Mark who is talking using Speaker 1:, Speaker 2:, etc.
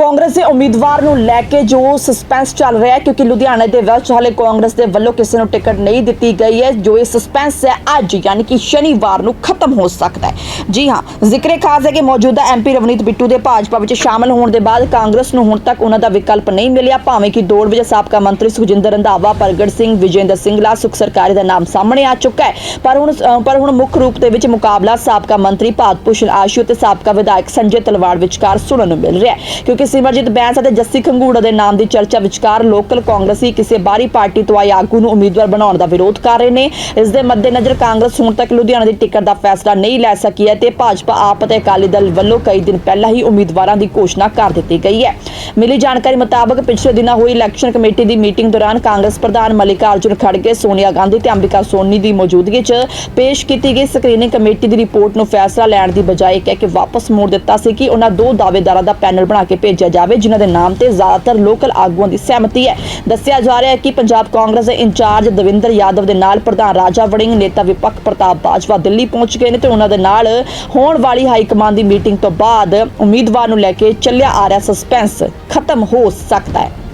Speaker 1: ਕਾਂਗਰਸ ਦੇ ਉਮੀਦਵਾਰ ਨੂੰ ਲੈ ਕੇ ਜੋ ਸਸਪੈਂਸ ਚੱਲ ਰਿਹਾ ਹੈ, ਕਿਉਂਕਿ ਲੁਧਿਆਣਾ ਦੇ ਵਿੱਚ ਹਾਲੇ ਕਾਂਗਰਸ ਦੇ ਵੱਲੋਂ ਕਿਸੇ ਨੂੰ ਟਿਕਟ ਨਹੀਂ ਦਿੱਤੀ ਗਈ ਹੈ, ਜੋ ਇਹ ਸਸਪੈਂਸ ਹੈ, ਅੱਜ ਯਾਨੀ ਕਿ ਸ਼ਨੀਵਾਰ ਨੂੰ ਖਤਮ ਹੋ ਸਕਦਾ ਹੈ। ਜੀ ਹਾਂ, ਜ਼ਿਕਰੇ ਖਾਸ ਹੈ ਕਿ ਮੌਜੂਦਾ ਐਮਪੀ ਰਵਨੀਤ ਬਿੱਟੂ ਦੇ ਭਾਜਪਾ ਵਿੱਚ ਸ਼ਾਮਲ ਹੋਣ ਦੇ ਬਾਅਦ ਕਾਂਗਰਸ ਨੂੰ ਹੁਣ ਤੱਕ ਉਹਨਾਂ ਦਾ ਵਿਕਲਪ ਨਹੀਂ ਮਿਲਿਆ, ਭਾਵੇਂ ਕਿ ਦੌੜ ਵਿੱਚ ਸਾਬਕਾ ਮੰਤਰੀ ਸੁਖਜਿੰਦਰ ਰੰਧਾਵਾ, ਪ੍ਰਗਟ ਸਿੰਘ, ਵਿਜੇਂਦਰ ਸਿੰਘਲਾ ਸੁਖ ਸਰਕਾਰੀ ਦਾ ਨਾਮ ਸਾਹਮਣੇ ਆ ਚੁੱਕਾ ਹੈ। ਪਰ ਹੁਣ ਪਰ ਹੁਣ ਮੁੱਖ ਰੂਪ ਦੇ ਵਿੱਚ ਮੁਕਾਬਲਾ ਸਾਬਕਾ ਮੰਤਰੀ ਭਾਰਤ ਭੂਸ਼ਣ ਆਸ਼ੂ ਤੇ ਸਾਬਕਾ ਵਿਧਾਇਕ ਸੰਜੇ ਤਲਵਾੜ ਵਿਚਕਾਰ ਸੁਣਨ ਨੂੰ ਮਿਲ ਰਿਹਾ ਹੈ, ਕਿਉਂਕਿ ਸਿਮਰਜੀਤ ਬੈਂਸ ਅਤੇ ਜੱਸੀ ਖੰਗੂੜਾ ਦੇ ਨਾਮ ਦੀ ਚਰਚਾ ਵਿਚਕਾਰ ਲੋਕਲ ਕਾਂਗਰਸੀ ਕਿਸੇ ਬਾਹਰੀ ਪਾਰਟੀ ਤੋਂ ਆਏ ਆਗੂ ਨੂੰ ਉਮੀਦਵਾਰ ਬਣਾਉਣ ਦਾ ਵਿਰੋਧ ਕਰ ਰਹੇ ਨੇ। ਇਸ ਦੇ ਮੱਦੇਨਜ਼ਰ ਕਾਂਗਰਸ ਹੁਣ ਤੱਕ ਲੁਧਿਆਣਾ ਦੀ ਟਿਕਟ ਦਾ ਫੈਸਲਾ ਨਹੀਂ ਲੈ ਸਕੀ ਹੈ ਤੇ ਭਾਜਪਾ ਆਪ ਅਤੇ ਅਕਾਲੀ ਦਲ ਵੱਲੋਂ ਕਈ ਦਿਨ ਪਹਿਲਾਂ ਹੀ ਉਮੀਦਵਾਰਾਂ ਦੀ ਘੋਸ਼ਣਾ ਕਰ ਦਿੱਤੀ ਗਈ ਹੈ। ਮਿਲੀ ਜਾਣਕਾਰੀ ਮੁਤਾਬਕ ਪਿਛਲੇ ਦਿਨਾਂ ਹੋਈ ਇਲੈਕਸ਼ਨ ਕਮੇਟੀ ਦੀ ਮੀਟਿੰਗ ਦੌਰਾਨ ਕਾਂਗਰਸ ਪ੍ਰਧਾਨ ਮੱਲਿਕਾਰਜੁਨ ਖੜਗੇ, ਸੋਨੀਆ ਗਾਂਧੀ ਤੇ ਅੰਬਿਕਾ ਸੋਨੀ ਦੀ ਮੌਜੂਦਗੀ 'ਚ ਪੇਸ਼ ਕੀਤੀ ਗਈ ਸਕਰੀਨਿੰਗ ਕਮੇਟੀ ਦੀ ਰਿਪੋਰਟ ਨੂੰ ਫੈਸਲਾ ਲੈਣ ਦੀ ਬਜਾਏ ਕਹਿ ਕੇ ਵਾਪਸ ਮੋੜ ਦਿੱਤਾ ਸੀ ਕਿ ਉਹਨਾਂ ਦੋ ਦਾਅਵੇਦਾਰਾਂ ਦਾ ਪੈਨਲ ਬਣਾ ਕੇ ਭੇਜਿਆ ਜਾਵੇ, ਜਿਨ੍ਹਾਂ ਦੇ ਨਾਮ ਤੇ ਜ਼ਿਆਦਾਤਰ ਲੋਕਲ ਆਗੂਆਂ ਦੀ ਸਹਿਮਤੀ ਹੈ। ਦੱਸਿਆ ਜਾ ਰਿਹਾ ਹੈ ਕਿ ਪੰਜਾਬ ਕਾਂਗਰਸ ਦੇ ਇੰਚਾਰਜ ਦਵਿੰਦਰ ਯਾਦਵ ਦੇ ਨਾਲ ਪ੍ਰਧਾਨ ਰਾਜਾ ਵੜਿੰਗ, ਨੇਤਾ ਵਿਪਕ ਪ੍ਰਤਾਪ ਬਾਜਵਾ ਦਿੱਲੀ ਪਹੁੰਚ ਗਏ ਨੇ ਤੇ ਉਹਨਾਂ ਦੇ ਨਾਲ ਹੋਣ ਵਾਲੀ ਹਾਈ ਕਮਾਂਡ ਦੀ ਮੀਟਿੰਗ ਤੋਂ ਬਾਅਦ ਉਮੀਦਵਾਰ ਨੂੰ ਲੈ ਕੇ ਚੱਲਿਆ ਆ ਰਿਹਾ ਸਸਪੈਂਸ ਖਤਮ ਹੋ ਸਕਦਾ ਹੈ।